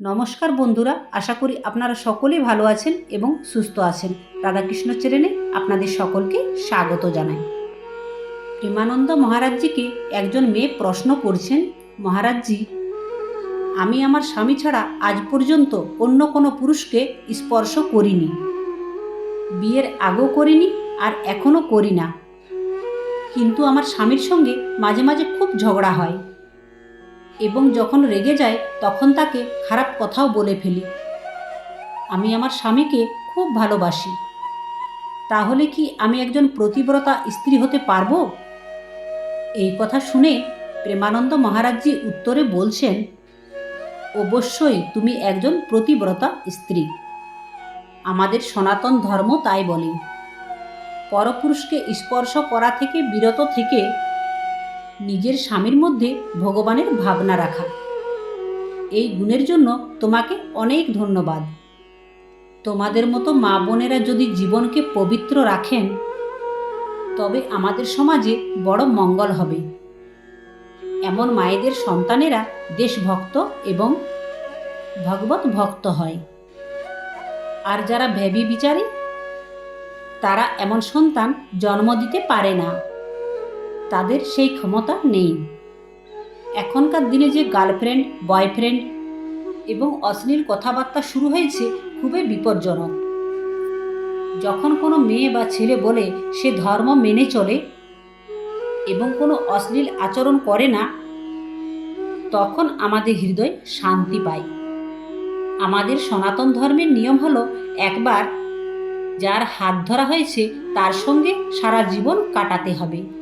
নমস্কার বন্ধুরা, আশা করি আপনারা সকলেই ভালো আছেন এবং সুস্থ আছেন। রাধাকৃষ্ণ চ্যানেলে আপনাদের সকলকে স্বাগত জানাই। প্রেমানন্দ মহারাজজিকে একজন মেয়ে প্রশ্ন করছেন, মহারাজজি, আমি আমার স্বামী ছাড়া আজ পর্যন্ত অন্য কোনো পুরুষকে স্পর্শ করিনি। বিয়ের আগেও করিনি আর এখনও করি না। কিন্তু আমার স্বামীর সঙ্গে মাঝে মাঝে খুব ঝগড়া হয়। এবং যখন রেগে যায়, তখন তাকে খারাপ কথাও বলে ফেলি। আমি আমার স্বামীকে খুব ভালোবাসি। তাহলে কি আমি একজন প্রতিব্রতা স্ত্রী হতে পারব? এই কথা শুনে প্রেমানন্দ মহারাজজি উত্তরে বলছেন, অবশ্যই তুমি একজন প্রতিব্রতা স্ত্রী। আমাদের সনাতন ধর্ম তাই বলে। পরপুরুষকে স্পর্শ করা থেকে বিরত থেকে নিজের স্বামীর মধ্যে ভগবানের ভাবনা রাখা। এই গুণের জন্য তোমাকে অনেক ধন্যবাদ। তোমাদের মতো মা বোনেরা যদি জীবনকে পবিত্র রাখেন, তবে আমাদের সমাজে বড় মঙ্গল হবে। এমন মায়েদের সন্তানেরা দেশভক্ত এবং ভগবত ভক্ত হয়। আর যারা ভেবি বিচারে তারা এমন সন্তান জন্ম দিতে পারে না। তাদের সেই ক্ষমতা নেই। এখনকার দিনে যে গার্লফ্রেন্ড, বয়ফ্রেন্ড এবং অশ্লীল কথাবার্তা শুরু হয়েছে খুবই বিপজ্জনক। যখন কোনো মেয়ে বা ছেলে বলে সে ধর্ম মেনে চলে এবং কোনো অশ্লীল আচরণ করে না, তখন আমাদের হৃদয় শান্তি পায়। আমাদের সনাতন ধর্মের নিয়ম হলো একবার যার হাত ধরা হয়েছে তার সঙ্গে সারা জীবন কাটাতে হবে।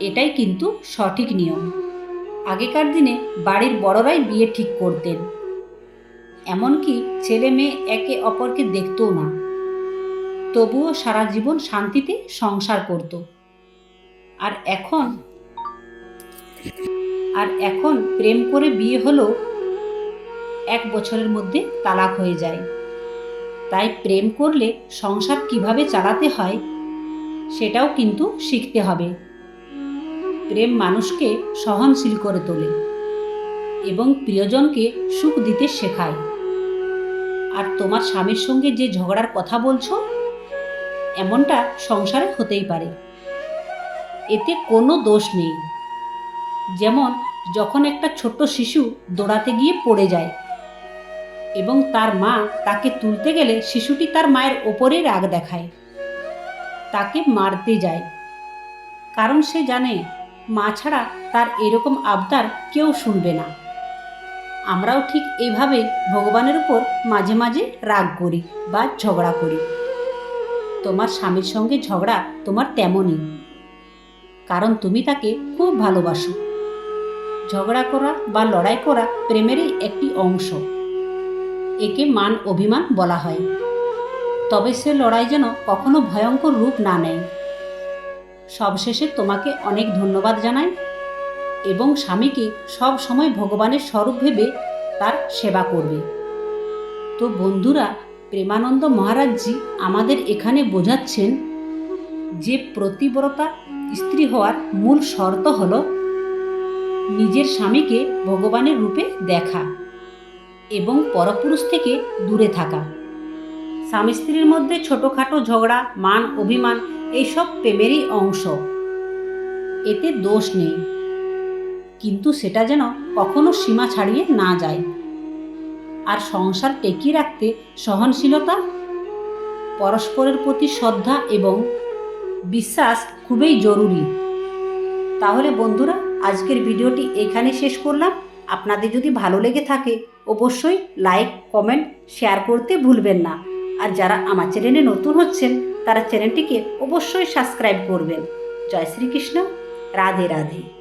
এটাই কিন্তু সঠিক নিয়ম। আগেকার দিনে বাড়ির বড়রাই বিয়ে ঠিক করতেন। এমনকি ছেলে মেয়ে একে অপরকে দেখতও না। তবুও সারা জীবন শান্তিতে সংসার করত। আর এখন আর এখন প্রেম করে বিয়ে হলো এক বছরের মধ্যে তালাক হয়ে যায়। তাই প্রেম করলে সংসার কীভাবে চালাতে হয় সেটাও কিন্তু শিখতে হবে। প্রেম মানুষকে সহনশীল করে তোলে এবং প্রিয়জনকে সুখ দিতে শেখায়। আর তোমার স্বামীর সঙ্গে যে ঝগড়ার কথা বলছো, এমনটা সংসারে হতেই পারে। এতে কোনো দোষ নেই। যেমন যখন একটা ছোট্ট শিশু দৌড়াতে গিয়ে পড়ে যায় এবং তার মা তাকে তুলতে গেলে শিশুটি তার মায়ের ওপরে রাগ দেখায়, তাকে মারতে যায়। কারণ সে জানে মা ছাড়া তার এরকম আবদার কেউ শুনবে না। আমরাও ঠিক এইভাবে ভগবানের উপর মাঝে মাঝে রাগ করি বা ঝগড়া করি। তোমার স্বামীর সঙ্গে ঝগড়া তোমার তেমনই। কারণ তুমি তাকে খুব ভালোবাসো। ঝগড়া করা বা লড়াই করা প্রেমেরই একটি অংশ। একে মান অভিমান বলা হয়। তবে সে লড়াই যেন কখনো ভয়ঙ্কর রূপ না নেয়। সবশেষে তোমাকে অনেক ধন্যবাদ জানাই এবং স্বামীকে সব সময় ভগবানের স্বরূপ ভেবে তার সেবা করবে। তো বন্ধুরা, প্রেমানন্দ মহারাজজি আমাদের এখানে বোঝাচ্ছেন যে প্রতিব্রতা স্ত্রী হওয়ার মূল শর্ত হল নিজের স্বামীকে ভগবানের রূপে দেখা এবং পরপুরুষ থেকে দূরে থাকা। স্বামী স্ত্রীর মধ্যে ছোটোখাটো ঝগড়া, মান, অভিমান এইসব প্রেমেরই অংশ। এতে দোষ নেই। কিন্তু সেটা যেন কখনো সীমা ছাড়িয়ে না যায়। আর সংসার টেকিয়ে রাখতে সহনশীলতা, পরস্পরের প্রতি শ্রদ্ধা এবং বিশ্বাস খুবই জরুরি। তাহলে বন্ধুরা, আজকের ভিডিওটি এখানে শেষ করলাম। আপনাদের যদি ভালো লেগে থাকে, অবশ্যই লাইক, কমেন্ট, শেয়ার করতে ভুলবেন না। আর যারা আমার চ্যানেলে নতুন হচ্ছেন তারা চ্যানেলটিকে অবশ্যই সাবস্ক্রাইব করবেন। জয় শ্রীকৃষ্ণ। রাধে রাধে।